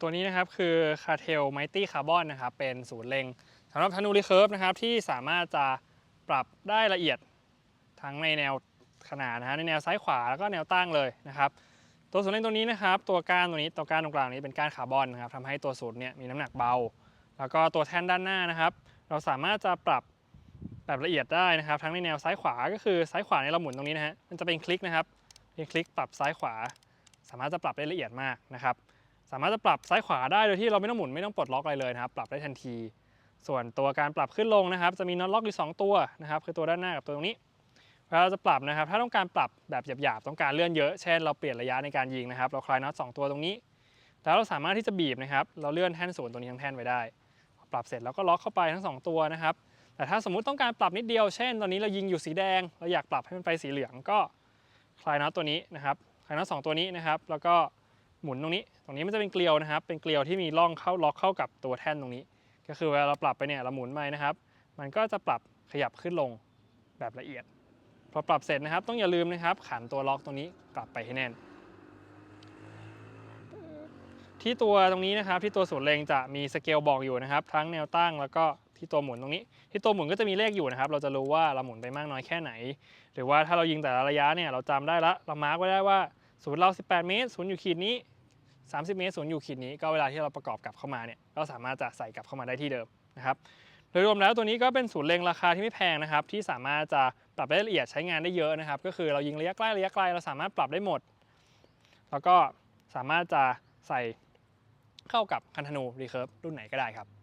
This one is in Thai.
ตัวนี้นะครับคือ Cartel Mighty Carbon นะครับเป็นศูนย์เล็งสำหรับธนูรีเคิร์ฟนะครับที่สามารถจะปรับได้ละเอียดทั้งในแนวขนาดนะฮะในแนวซ้ายขวาแล้วก็แนวตั้งเลยนะครับตัวศูนย์เล็งตัวนี้นะครับตัวก้านตัวนี้ตัวก้านตรงกลางนี้เป็นก้านคาร์บอนนะครับทำให้ตัวศูนย์เนี่ยมีน้ำหนักเบา แล้วก็ตัวแท่นด้านหน้านะครับ เราสามารถจะปรับแบบละเอียดได้นะครับ ทั้งในแนวซ้ายขวาก็คือซ้ายขวาในยเราหมุนตรงนี้นะฮะมันจะเป็นคลิกนะครับเป็นคลิกปรับซ้ายขวา สามารถจะปรับได้ละเอียดมากนะครับ สามารถจะปรับซ้ายขวาได้โดยที่เราไม่ต้องหมุนไม่ต้องปลดล็อกอะไรเลยนะครับ ปรับได้ทันที ส่วนตัวการปรับขึ้นลงนะครับ จะมีน็อตล็อกอยู่2ตัวนะครับคือตัวด้านหน้ากับตัวตรงนี้เวลาเราจะปรับนะครับ ถ้าต้องการปรับแบบหยาบๆต้องการเลื่อนเยอะเช่นเราเปลี่ยนระยะในการยิงนะครับ เราคลายน็อตสองตัวตรงนี้ แล้วเราสามารถที่จะบีบนะครับ เราเลื่อนแท่นศูนย์ตัวนี้ทั้งแท่นไว้ได้ ปรับเสร็จแล้วก็ล็อกเข้าไปทั้งสองตัวนะครับ แต่ถ้าสมมุติต้องการปรับนิดเดียวเช่น ตอนนี้เรายิงอยู่สีแดง เราอยากปรับให้มันไปสีเหลืองก็คลายน็อตตัวนี้นะครับคลายน็อตสตัวนี้นะครับ แล้วก็ หมุนตรงนี้ ตรงนี้มันจะเป็นเกลียวนะครับ เป็นเกลียวที่มีร่องเข้าล็อกเข้ากับตัวแท่นตรงนี้ ก็คือเวลาเราปรับไปเนี่ยเราหมุนไปนะครับ มันก็จะปรับขยับขึ้นลงแบบละเอียด พอปรับเสร็จนะครับ ต้องอย่าลืมนะครับ ขันตัวล็อกตรงนี้กลับไปให้แน่น ที่ตัวตรงนี้นะครับ ที่ตัวศูนย์เลงจะมีสเกลบอกอยู่นะครับ ทั้งแนวตั้งแล้วก็ที่ตัวหมุนตรงนี้ ที่ตัวหมุนก็จะมีเลขอยู่นะครับ เราจะรู้ว่าเราหมุนไปมากน้อยแค่ไหน หรือว่าถ้าเรายิงแต่ละระยะเนี่ยเราจำได้ละเรามาร์กไว้ได้ว่า ศูนย์เรา 18 เมตรศูนย์อยู่ขีดนี้ 30 เมตรศูนย์อยู่ขีดนี้ ก็เวลาที่เราประกอบกลับเข้ามาเนี่ยก็สามารถจะใส่กลับเข้ามาได้ที่เดิมนะครับโดยรวมแล้วตัวนี้ก็เป็นศูนย์เล็งราคาที่ไม่แพงนะครับที่สามารถจะปรับได้ละเอียดใช้งานได้เยอะนะครับ ก็คือเรายิงระยะใกล้ระยะไกลเราสามารถปรับได้หมด แล้วก็สามารถจะใส่เข้ากับคันธนูรีเคิร์ฟรุ่นไหนก็ได้ครับ